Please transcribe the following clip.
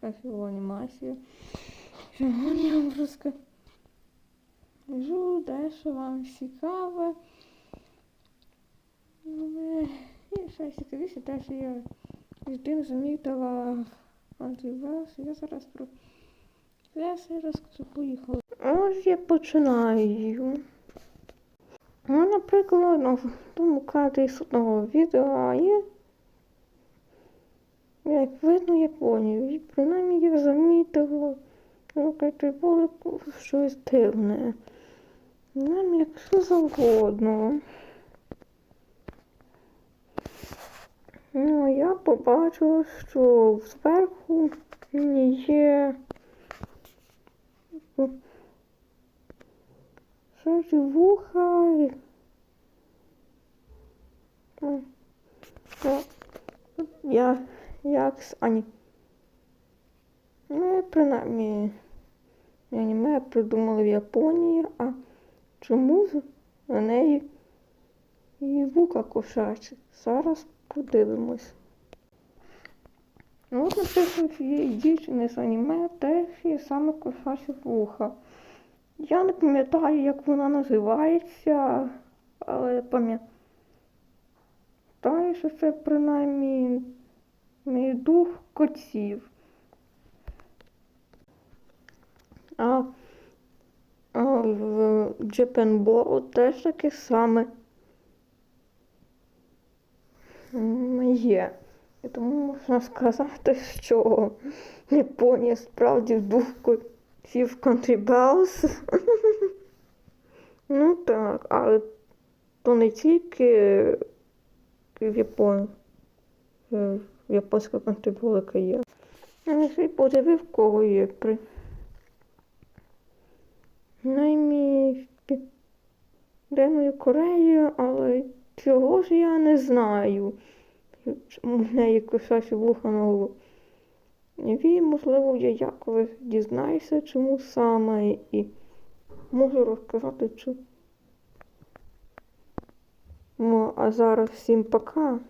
красиву анімацію. Сьогодні вам розкажу дещо вам цікаве. Ну, І ще цікавіше те, що я дитину замітила антивес. Я зараз про це все розкажу. Поїхали. Ось я починаю. Ну, наприклад, на тому кадрі з одного відео є, як видно Японію. І принаймні я замітила, ну, було щось дивне. Нам як все завгодно. Ну, а я побачила, що зверху є Шаржі вуха. і- Я як з ані. Ну, принаймні, аніме придумали в Японії, а чому на неї і вука кошачі? Зараз подивимось. Ну, от, наприклад, є дівчини з аніме теж є саме кошачі вуха. Я не пам'ятаю, як вона називається, але пам'ятаю, що це принаймні дух котів. А, а в Ball теж таке саме є. І тому можна сказати, що Японія справді дух котів Bells. ну так, але то не тільки в Японії. Японська контрибулика є. Я подивив, кого є при. Наймі в Південної Кореї, але цього ж я не знаю. В неї кошачі вуха на голову. І, можливо, я якось дізнаюся, чому саме, і можу розказати, чому. Ну, а зараз всім пока.